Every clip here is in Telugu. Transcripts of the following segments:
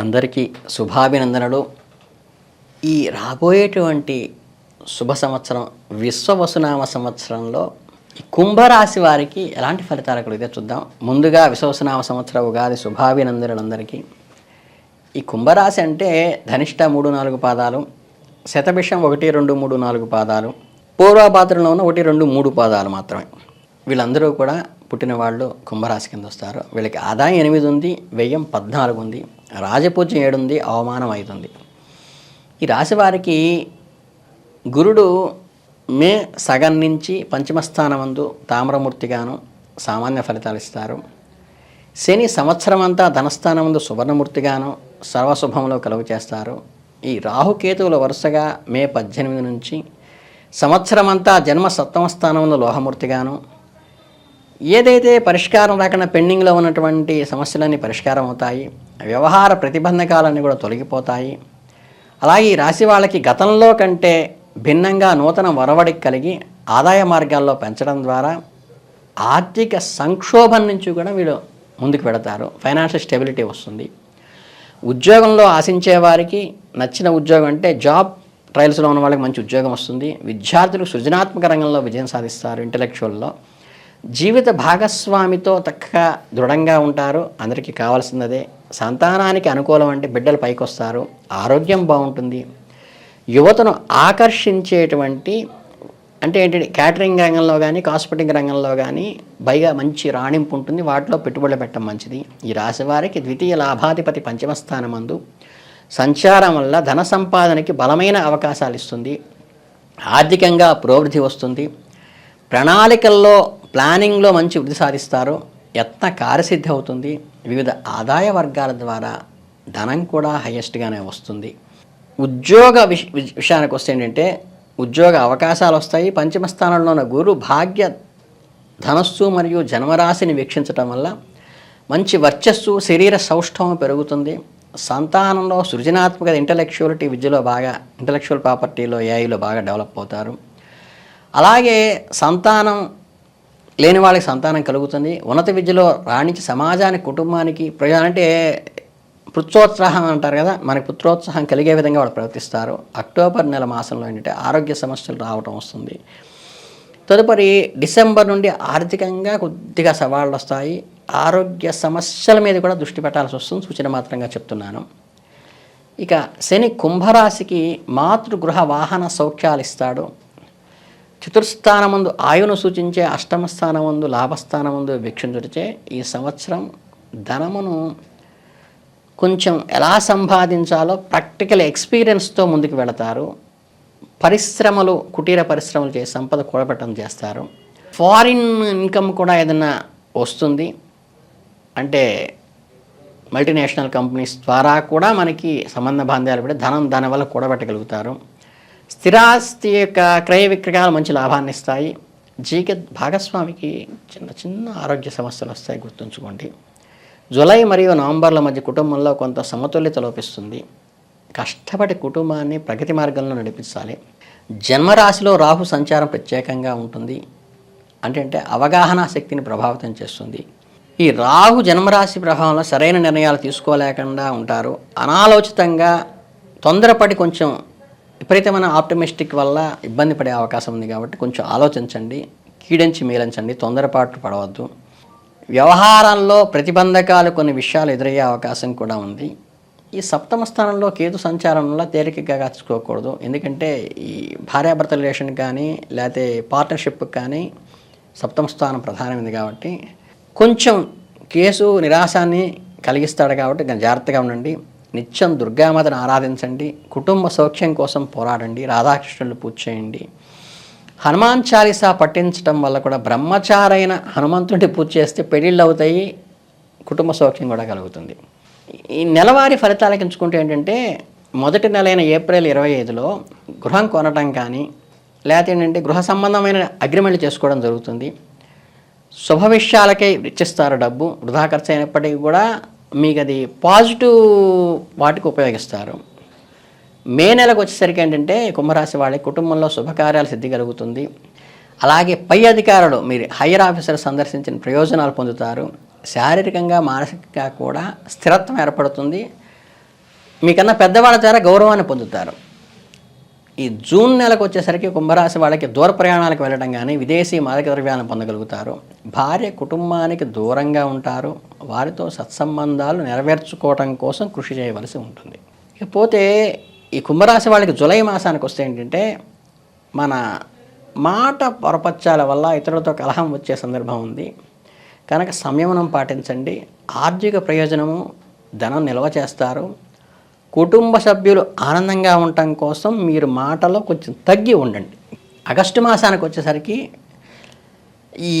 అందరికీ శుభాభినందనలు. ఈ రాబోయేటువంటి శుభ సంవత్సరం విశ్వవసునామ సంవత్సరంలో కుంభరాశి వారికి ఎలాంటి ఫలితాలు కలిగితే చూద్దాం. ముందుగా విశ్వవసునామ సంవత్సర ఉగాది శుభాభినందనలు అందరికీ ఈ కుంభరాశి అంటే ధనిష్ట మూడు నాలుగు పాదాలు శతభిషం ఒకటి రెండు మూడు నాలుగు పాదాలు పూర్వపాత్రలో ఉన్న ఒకటి రెండు మూడు పాదాలు మాత్రమే. వీళ్ళందరూ కూడా పుట్టిన వాళ్ళు కుంభరాశి కింద వస్తారు. వీళ్ళకి ఆదాయం ఎనిమిది ఉంది వ్యయం పద్నాలుగు ఉంది. రాజపూజ్యం ఏడు ఉంది అవమానం అవుతుంది ఈ రాశి వారికి గురుడు మే సగం నుంచి పంచమస్థానమందు తామ్రమూర్తిగాను సామాన్య ఫలితాలు ఇస్తారు. శని సంవత్సరం అంతా ధనస్థానమందు సువర్ణమూర్తిగాను సర్వశుభంలో కలుగు చేస్తారు. ఈ రాహుకేతువులు వరుసగా మే పద్దెనిమిది నుంచి సంవత్సరమంతా జన్మ సప్తమ స్థానంలో లోహమూర్తిగాను ఏదైతే పరిష్కారం రాకుండా పెండింగ్లో ఉన్నటువంటి సమస్యలన్నీ పరిష్కారం అవుతాయి వ్యవహార ప్రతిబంధకాలన్నీ కూడా తొలగిపోతాయి. అలాగే ఈ రాశి వాళ్ళకి గతంలో కంటే భిన్నంగా నూతన వరవడి కలిగి ఆదాయ మార్గాల్లో పెంచడం ద్వారా ఆర్థిక సంక్షోభం నుంచి కూడా వీళ్ళు ముందుకు పెడతారు ఫైనాన్షియల్ స్టెబిలిటీ వస్తుంది. ఉద్యోగంలో ఆశించే వారికి నచ్చిన ఉద్యోగం అంటే జాబ్ ట్రయల్స్లో ఉన్న వాళ్ళకి మంచి ఉద్యోగం వస్తుంది. విద్యార్థులు సృజనాత్మక రంగంలో విజయం సాధిస్తారు ఇంటలెక్చువల్లో. జీవిత భాగస్వామితో చక్కగా దృఢంగా ఉంటారు. అందరికీ కావాల్సినదే. సంతానానికి అనుకూలం అంటే బిడ్డలు పైకి వస్తారు ఆరోగ్యం బాగుంటుంది. యువతను ఆకర్షించేటువంటి అంటే ఏంటి క్యాటరింగ్ రంగంలో కానీ కాస్మెటిక్ రంగంలో కానీ పైగా మంచి రాణింపు ఉంటుంది. వాటిలో పెట్టుబడులు పెట్టడం మంచిది. ఈ రాశి వారికి ద్వితీయ లాభాధిపతి పంచమ స్థానమందు సంచారం వల్ల ధన సంపాదనకి బలమైన అవకాశాలు ఇస్తుంది. ఆర్థికంగా పురోభివృద్ధి వస్తుంది. ప్రణాళికల్లో ప్లానింగ్లో మంచి వృద్ధి సాధిస్తారు యత్న కార్యసిద్ధి అవుతుంది. వివిధ ఆదాయ వర్గాల ద్వారా ధనం కూడా హయ్యెస్ట్గానే వస్తుంది. ఉద్యోగ విష విషయానికి వస్తే ఏంటంటే ఉద్యోగ అవకాశాలు వస్తాయి. పంచమ స్థానంలో ఉన్న గురు భాగ్య ధనస్సు మరియు జన్మరాశిని వీక్షించటం వల్ల మంచి వర్చస్సు శరీర సౌష్ఠవం పెరుగుతుంది. సంతానంలో సృజనాత్మక ఇంటలెక్చువలిటీ విద్యలో బాగా ఇంటలెక్చువల్ ప్రాపర్టీలో ఏఐలో బాగా డెవలప్ అవుతారు. అలాగే సంతానం లేని వాళ్ళకి సంతానం కలుగుతుంది. ఉన్నత విద్యలో రాణించి సమాజానికి కుటుంబానికి ప్రయోజనం అంటే పుత్రోత్సాహం అంటారు కదా మనకి పుత్రోత్సాహం కలిగే విధంగా వాళ్ళు ప్రవర్తిస్తారు. అక్టోబర్ నెల మాసంలో ఏంటంటే ఆరోగ్య సమస్యలు రావటం వస్తుంది. తదుపరి డిసెంబర్ నుండి ఆర్థికంగా కొద్దిగా సవాళ్ళు వస్తాయి. ఆరోగ్య సమస్యల మీద కూడా దృష్టి పెట్టాల్సి వస్తుంది. సూచన మాత్రంగా చెప్తున్నాను. ఇక శని కుంభరాశికి మాతృగృహ వాహన సౌఖ్యాలు ఇస్తాడు. చతుర్స్థానమందు ఆయును సూచించే అష్టమ స్థానమందు లాభస్థానమందు వీక్షించుడిచే ఈ సంవత్సరం ధనమును కొంచెం ఎలా సంపాదించాలో ప్రాక్టికల్ ఎక్స్పీరియన్స్తో ముందుకు వెళతారు. పరిశ్రమలు కుటీర పరిశ్రమలు చేసి సంపద కూడబెట్టడం చేస్తారు. ఫారిన్ ఇన్కమ్ కూడా ఏదైనా వస్తుంది. అంటే మల్టీనేషనల్ కంపెనీస్ ద్వారా కూడా మనకి సంబంధ బాంధ్యాలు పెట్టి ధనం దాని వల్ల కూడబెట్టగలుగుతారు. స్థిరాస్తి యొక్క క్రయ విక్రయాలు మంచి లాభాన్ని ఇస్తాయి. జీకెత్ భాగస్వామికి చిన్న చిన్న ఆరోగ్య సమస్యలు వస్తాయి గుర్తుంచుకోండి. జూలై మరియు నవంబర్ల మధ్య కుటుంబంలో కొంత సమతుల్యత లోపిస్తుంది. కష్టపడి కుటుంబాన్ని ప్రగతి మార్గంలో నడిపించాలి. జన్మరాశిలో రాహు సంచారం ప్రత్యేకంగా ఉంటుంది. అంటే అవగాహన శక్తిని ప్రభావితం చేస్తుంది. ఈ రాహు జన్మరాశి ప్రభావంలో సరైన నిర్ణయాలు తీసుకోలేకుండా ఉంటారు. అనాలోచితంగా తొందరపడి కొంచెం విపరీతమైన ఆప్టమిస్టిక్ వల్ల ఇబ్బంది పడే అవకాశం ఉంది కాబట్టి కొంచెం ఆలోచించండి కీడించి మేలించండి తొందరపాటు పడవద్దు. వ్యవహారాల్లో ప్రతిబంధకాలు కొన్ని విషయాలు ఎదురయ్యే అవకాశం కూడా ఉంది. ఈ సప్తమ స్థానంలో కేతు సంచారం వల్ల తేలికగా కాచుకోకూడదు ఎందుకంటే ఈ భార్యాభర్త రిలేషన్ కానీ లేకపోతే పార్ట్నర్షిప్ కానీ సప్తమ స్థానం ప్రధానమైంది కాబట్టి కొంచెం కేసు నిరాశాన్ని కలిగిస్తాడు కాబట్టి జాగ్రత్తగా ఉండండి. నిత్యం దుర్గామాతను ఆరాధించండి కుటుంబ సౌఖ్యం కోసం పోరాడండి రాధాకృష్ణులు పూజ చేయండి. హనుమాన్ చాలీసా పఠించడం వల్ల కూడా బ్రహ్మచారైన హనుమంతుడి పూజ చేస్తే పెళ్ళిళ్ళు అవుతాయి కుటుంబ సౌఖ్యం కూడా కలుగుతుంది. ఈ నెలవారి ఫలితాలకు ఎంచుకుంటే ఏంటంటే మొదటి నెల అయిన ఏప్రిల్ ఇరవై ఐదులో గృహం కొనటం కానీ లేకపోతే ఏంటంటే గృహ సంబంధమైన అగ్రిమెంట్లు చేసుకోవడం జరుగుతుంది. శుభ విషయాలకే ఇచ్చిస్తారు డబ్బు వృధా ఖర్చు అయినప్పటికీ కూడా మీకు అది పాజిటివ్ వాటికి ఉపయోగిస్తారు. మే నెలకు వచ్చేసరికి ఏంటంటే కుంభరాశి వాళ్ళ కుటుంబంలో శుభకార్యాలు సిద్ధి కలుగుతుంది. అలాగే పై అధికారులు మీరు హైయర్ ఆఫీసర్ సందర్శించిన ప్రయోజనాలు పొందుతారు. శారీరకంగా మానసికంగా కూడా స్థిరత్వం ఏర్పడుతుంది. మీకన్నా పెద్దవాళ్ళ ద్వారా గౌరవాన్ని పొందుతారు. ఈ జూన్ నెలకు వచ్చేసరికి కుంభరాశి వాళ్ళకి దూర ప్రయాణాలకు వెళ్ళడం కానీ విదేశీ మాదక ద్రవ్యాలను పొందగలుగుతారు. భార్య కుటుంబానికి దూరంగా ఉంటారు. వారితో సత్సంబంధాలు నెరవేర్చుకోవటం కోసం కృషి చేయవలసి ఉంటుంది. ఇకపోతే ఈ కుంభరాశి వాళ్ళకి జులై మాసానికి వస్తే ఏంటంటే మన మాట పొరపచ్చాల వల్ల ఇతరులతో కలహం వచ్చే సందర్భం ఉంది. కనుక సంయమనం పాటించండి. ఆర్థిక ప్రయోజనము ధనం నిల్వ చేస్తారు. కుటుంబ సభ్యులు ఆనందంగా ఉండటం కోసం మీరు మాటలో కొంచెం తగ్గి ఉండండి. ఆగస్టు మాసానికి వచ్చేసరికి ఈ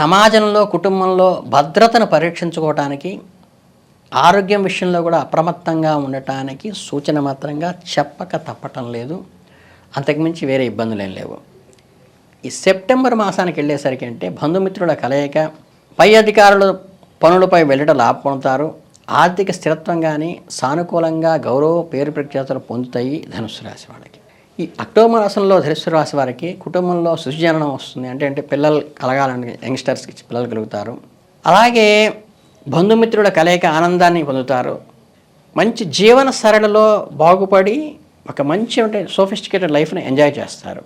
సమాజంలో కుటుంబంలో భద్రతను పరీక్షించుకోవటానికి ఆరోగ్యం విషయంలో కూడా అప్రమత్తంగా ఉండటానికి సూచన మాత్రంగా చెప్పక తప్పటం లేదు. అంతకుమించి వేరే ఇబ్బందులు ఏం లేవు. ఈ సెప్టెంబర్ మాసానికి వెళ్ళేసరికి అంటే బంధుమిత్రుల కలయిక పై అధికారులు పనులపై వెళ్ళట లాభ పొందుతారు ఆర్థిక స్థిరత్వం కానీ సానుకూలంగా గౌరవ పేరు ప్రఖ్యాతులు పొందుతాయి ధనుసు రాశి వాళ్ళకి ఈ అక్టోబర్ మాసంలో ధనుసు రాశి వారికి కుటుంబంలో శుచిజననం వస్తుంది. అంటే అంటే పిల్లలు కలగాలని యంగ్స్టర్స్కి పిల్లలు కలుగుతారు. అలాగే బంధుమిత్రుల కలయిక ఆనందాన్ని పొందుతారు. మంచి జీవన సరళిలో బాగుపడి ఒక మంచి అంటే సోఫిస్టికేటెడ్ లైఫ్ని ఎంజాయ్ చేస్తారు.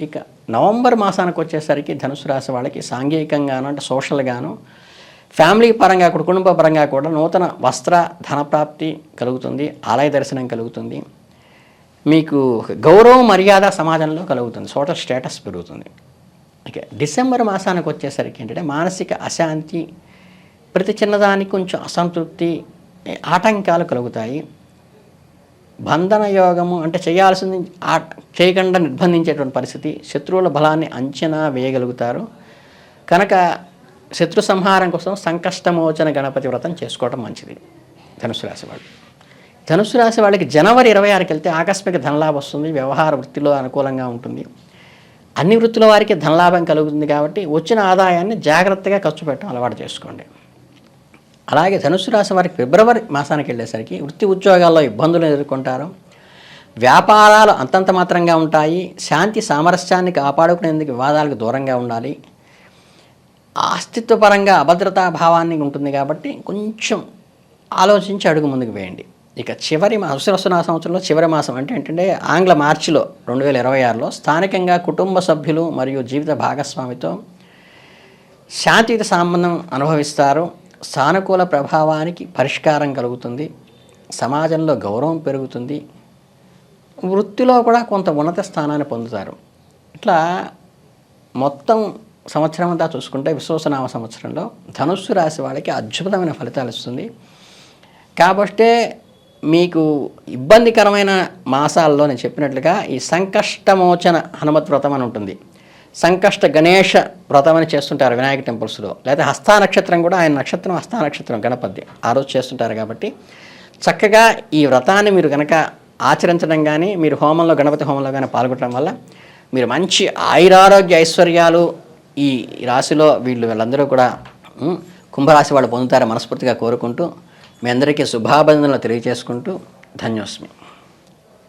ఇక నవంబర్ మాసానికి వచ్చేసరికి ధనుసు రాశి వాళ్ళకి సాంఘికంగాను అంటే సోషల్గాను ఫ్యామిలీ పరంగా కూడా కుటుంబ పరంగా కూడా నూతన వస్త్ర ధనప్రాప్తి కలుగుతుంది ఆలయ దర్శనం కలుగుతుంది. మీకు గౌరవం మర్యాద సమాజంలో కలుగుతుంది సోషల్ స్టేటస్ పెరుగుతుంది. ఇక డిసెంబర్ మాసానికి వచ్చేసరికి ఏంటంటే మానసిక అశాంతి ప్రతి చిన్నదానికి కొంచెం అసంతృప్తి ఆటంకాలు కలుగుతాయి. బంధన యోగము అంటే చేయాల్సింది చేయకుండా నిర్బంధించేటువంటి పరిస్థితి శత్రువుల బలాన్ని అంచనా వేయగలుగుతారు. కనుక శత్రు సంహారం కోసం సంకష్టమోచన గణపతి వ్రతం చేసుకోవడం మంచిది ధనుసు రాశి వాళ్ళు. ధనుసు రాశి వాళ్ళకి జనవరి ఇరవై ఆరుకి వెళ్తే ఆకస్మిక ధనలాభం వస్తుంది వ్యవహార వృత్తిలో అనుకూలంగా ఉంటుంది. అన్ని వృత్తుల వారికి ధనలాభం కలుగుతుంది కాబట్టి వచ్చిన ఆదాయాన్ని జాగ్రత్తగా ఖర్చు పెట్టడం అలవాటు చేసుకోండి. అలాగే ధనుసు రాశి వారికి ఫిబ్రవరి మాసానికి వెళ్ళేసరికి వృత్తి ఉద్యోగాల్లో ఇబ్బందులు ఎదుర్కొంటారు. వ్యాపారాలు అంతంత మాత్రంగా ఉంటాయి. శాంతి సామరస్యాన్ని కాపాడుకునేందుకు వివాదాలకు దూరంగా ఉండాలి. అస్తిత్వపరంగా అభద్రతా భావాన్ని ఉంటుంది కాబట్టి కొంచెం ఆలోచించి అడుగు ముందుకు వేయండి. ఇక చివరి మా అవసరస్తున్న సంవత్సరంలో చివరి మాసం అంటే ఏంటంటే ఆంగ్ల మార్చిలో రెండు వేల ఇరవై ఆరులో స్థానికంగా కుటుంబ సభ్యులు మరియు జీవిత భాగస్వామితో శాంతియుత సంబంధం అనుభవిస్తారు. సానుకూల ప్రభావానికి పరిష్కారం కలుగుతుంది. సమాజంలో గౌరవం పెరుగుతుంది. వృత్తిలో కూడా కొంత ఉన్నత స్థానాన్ని పొందుతారు. ఇట్లా మొత్తం సంవత్సరం అంతా చూసుకుంటే విశ్వసనామ సంవత్సరంలో ధనుస్సు రాశి వాళ్ళకి అద్భుతమైన ఫలితాలు ఇస్తుంది. కాబట్టే మీకు ఇబ్బందికరమైన మాసాల్లో నేను చెప్పినట్లుగా ఈ సంకష్టమోచన హనుమత్ వ్రతం అని ఉంటుంది. సంకష్ట గణేష వ్రతం అని చేస్తుంటారు వినాయక టెంపుల్స్లో. లేదా హస్తా నక్షత్రం కూడా ఆయన నక్షత్రం హస్తా నక్షత్రం గణపతి ఆ రోజు చేస్తుంటారు కాబట్టి చక్కగా ఈ వ్రతాన్ని మీరు కనుక ఆచరించడం కానీ మీరు హోమంలో గణపతి హోమంలో కానీ పాల్గొనడం వల్ల మీరు మంచి ఆయురారోగ్య ఐశ్వర్యాలు ఈ రాశిలో వీళ్ళు వీళ్ళందరూ కూడా కుంభరాశి వాళ్ళు పొందుతారని మనస్ఫూర్తిగా కోరుకుంటూ మీ అందరికీ శుభాబంధనలు తెలియజేసుకుంటూ ధన్యోస్మి.